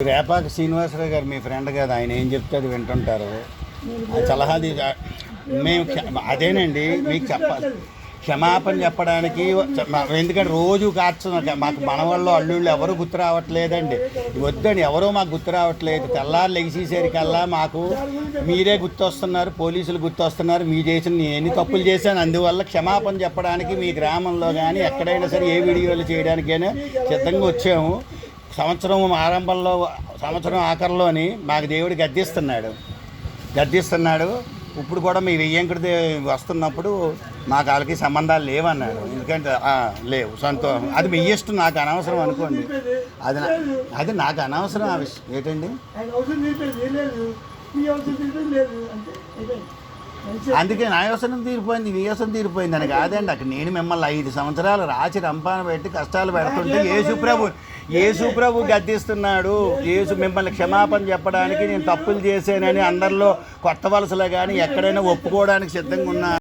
రేపాక శ్రీనివాసరావు గారు మీ ఫ్రెండ్ కదా ఆయన ఏం చెప్తే అది వింటుంటారు. ఆ సలహాది మేము క్ష- అదేనండి మీకు చెప్పాలి క్షమాపణ చెప్పడానికి ఎందుకంటే రోజు కార్చున్న మాకు మనవాళ్ళు అల్లుళ్ళు ఎవరు గుర్తు రావట్లేదండి. వద్దండి ఎవరో మాకు గుర్తు రావట్లేదు. తెల్లారు లెగిసేసరికల్లా మాకు మీరే గుర్తొస్తున్నారు పోలీసులు గుర్తొస్తున్నారు మీ చేసిన నేను ఎన్ని తప్పులు చేశాను అందువల్ల క్షమాపణ చెప్పడానికి మీ గ్రామంలో కానీ ఎక్కడైనా సరే ఏ వీడియోలు చేయడానికైనా సిద్ధంగా వచ్చాము. సంవత్సరం ఆరంభంలో సంవత్సరం ఆఖరిలోని మాకు దేవుడు గద్దిస్తున్నాడు. గద్దిస్తున్నాడు. ఇప్పుడు కూడా మీ వెయ్యంకుడి వస్తున్నప్పుడు మాకు వాళ్ళకి సంబంధాలు లేవన్నాడు ఎందుకంటే లేవు. సంతోషం. అది మీ ఇష్టం నాకు అనవసరం అనుకోండి. అది అది నాకు అనవసరం ఆ విషయం. ఏంటండి? మీ అందుకే నా అవసరం తీరిపోయింది నీ అవసరం తీరిపోయింది అని కాదండి. అక్కడ నేను మిమ్మల్ని ఐదు సంవత్సరాలు రాచి రంపాన పెట్టి కష్టాలు పెడుతుంటే యేసు యేసు ప్రభు గద్దిస్తున్నాడు. యేసు మిమ్మల్ని క్షమాపణ చెప్పడానికి నేను తప్పులు చేశానని అందరిలో కొత్త వలసలో కానీ ఎక్కడైనా ఒప్పుకోవడానికి సిద్ధంగా ఉన్నా